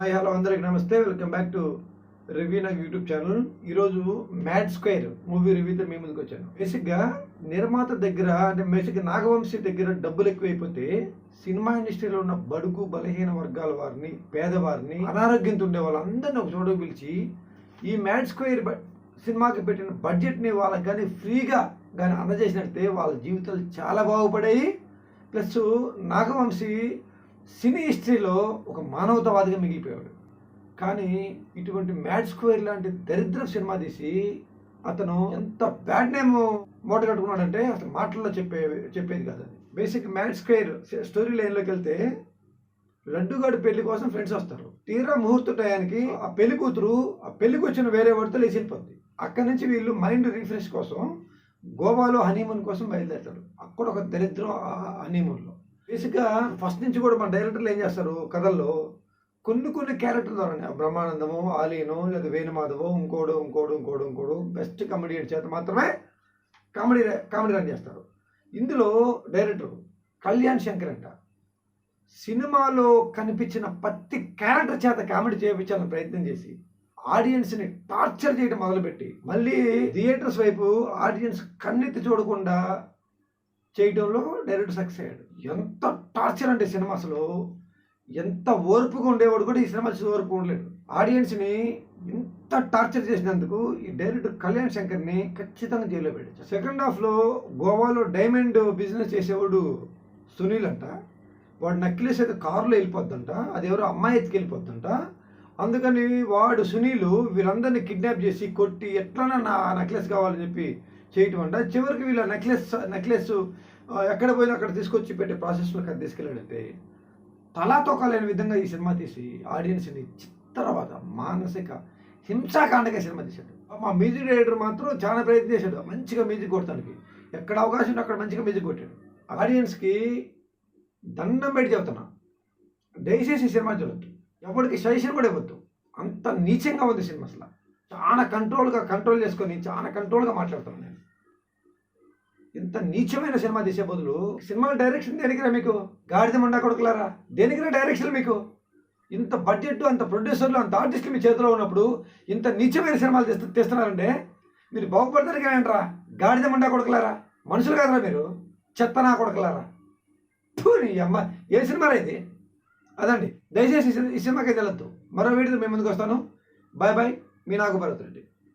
Hi hello అందరికి నమస్తే. Welcome back to review నాకు యూట్యూబ్ ఛానల్ ఈరోజు మ్యాడ్ స్క్వేర్ మూవీ రివ్యూతో మీ ముందుకు వచ్చాను. బేసిక్గా నిర్మాత దగ్గర అంటే బేసిక్గా నాగవంశీ దగ్గర డబ్బులు ఎక్కువైపోతే సినిమా ఇండస్ట్రీలో ఉన్న బడుగు బలహీన వర్గాల వారిని పేదవారిని అనారోగ్యంతో ఉండే వాళ్ళందరినీ ఒక చోటకు పిలిచి ఈ మ్యాడ్ స్క్వేర్ సినిమాకి పెట్టిన బడ్జెట్ని వాళ్ళకి కానీ ఫ్రీగా కానీ అందజేసినట్టే వాళ్ళ జీవితాలు చాలా బాగుపడాయి. ప్లస్ నాగవంశీ సినీ హిస్టరీలో ఒక మానవతావాదిగా మిగిలిపోయాడు. కానీ ఇటువంటి మ్యాడ్ స్క్వేర్ లాంటి దరిద్ర సినిమా తీసి అతను ఎంత బ్యాడ్ నేమ్ మూట కట్టుకున్నాడంటే అసలు మాటల్లో చెప్పే చెప్పేది కాదు అది. బేసిక్ మ్యాడ్ స్క్వేర్ స్టోరీ లైన్లోకి వెళ్తే లడ్డుగాడు పెళ్ళి కోసం ఫ్రెండ్స్ వస్తారు. తీరా ముహూర్త టయానికి ఆ పెళ్ళి కూతురు ఆ పెళ్ళికి వచ్చిన వేరే వాడితో లేచిపోద్ది అక్కడి నుంచి వీళ్ళు మైండ్ రిఫ్రెష్ కోసం గోవాలో హనీమూన్ కోసం బయలుదేరుతారు అక్కడ ఒక దరిద్రం ఆ హనీమూన్లో. బేసిక్గా ఫస్ట్ నుంచి కూడా మన డైరెక్టర్లు ఏం చేస్తారు? కథల్లో కొన్ని కొన్ని క్యారెక్టర్ ద్వారా బ్రహ్మానందము ఆలీను లేదా వేణుమాధవో ఇంకోడు ఇంకోడు ఇంకోడు ఇంకోడు బెస్ట్ కామెడియన్ చేత మాత్రమే కామెడీ కామెడీ రన్ చేస్తారు. ఇందులో డైరెక్టర్ కళ్యాణ్ శంకర్ అంట. సినిమాలో కనిపించిన ప్రతి క్యారెక్టర్ చేత కామెడీ చేయించాలని ప్రయత్నం చేసి ఆడియన్స్ని టార్చర్ చేయడం మొదలుపెట్టి మళ్ళీ థియేటర్స్ వైపు ఆడియన్స్ కన్నెత్తి చూడకుండా చేయడంలో డైరెక్ట్ సక్సెస్ అయ్యాడు. ఎంత టార్చర్ అంటే సినిమా అసలు ఎంత ఓర్పుగా ఉండేవాడు కూడా ఈ సినిమా చూసి ఓర్పు ఉండలేడు. ఆడియన్స్ని ఇంత టార్చర్ చేసినందుకు ఈ డైరెక్టర్ కళ్యాణ్ శంకర్ని ఖచ్చితంగా జైల్లో పెట్టారు సెకండ్ హాఫ్లో గోవాలో డైమండ్ బిజినెస్ చేసేవాడు సునీల్ అంట. వాడు నక్లెస్ అయితే కారులో వెళ్ళిపోద్దంట. అది ఎవరో అమ్మాయి ఎత్తుకు వెళ్ళిపోద్దంట. అందుకని వాడు సునీలు వీళ్ళందరినీ కిడ్నాప్ చేసి కొట్టి ఎట్లన్నా నా నెక్లెస్ కావాలని చెప్పి చేయటం అంట చివరికి వీళ్ళ నెక్లెస్ నెక్లెస్ ఎక్కడ పోయినా అక్కడ తీసుకొచ్చి పెట్టే ప్రాసెస్లో అది తీసుకెళ్ళాడంటే తలా తోకాలేని విధంగా ఈ సినిమా తీసి ఆడియన్స్ని చిత్తరవాత మానసిక హింసాకాండగా సినిమా తీశాడు. మా మ్యూజిక్ డైరెక్టర్ మాత్రం చాలా ప్రయత్నం చేశాడు. మంచిగా మ్యూజిక్ కొట్టడానికి ఎక్కడ అవకాశం ఉంటే అక్కడ మంచిగా మ్యూజిక్ కొట్టాడు. ఆడియన్స్కి దండం పెట్టి చెబుతున్నా దయచేసి ఈ సినిమా చూడొద్దు. ఎవరికి సజెషన్ కూడా ఇవ్వద్దు. అంత నీచంగా ఉంది సినిమా అసలు. చాలా కంట్రోల్గా కంట్రోల్ చేసుకొని చాలా కంట్రోల్గా మాట్లాడుతున్నాను నేను. ఇంత నీచమైన సినిమా తీసే బదులు సినిమా డైరెక్షన్ దేనికిరా మీకు? గాడిద మండా కొడుకులారా? దేనికిరా డైరెక్షన్ మీకు? ఇంత బడ్జెట్ అంత ప్రొడ్యూసర్లు అంత ఆర్టిస్టులు మీ చేతిలో ఉన్నప్పుడు ఇంత నీచమైన సినిమాలు తీస్తు తీస్తున్నారంటే మీరు బాగుపడతారు ఏంట్రా గాడిద మండా కొడుకులారా? మనుషులు కాదురా మీరు. చెత్తనా కొడుకులారా? ఫు, నీ అమ్మ. ఏ సినిమా ఇది? అదండి. దయచేసి ఈ సినిమాకి వెళ్ళొద్దు. మరో వీడియో మేము ముందుకు వస్తాను. Bye bye. మీ నాకు భరత్ రెడ్డి.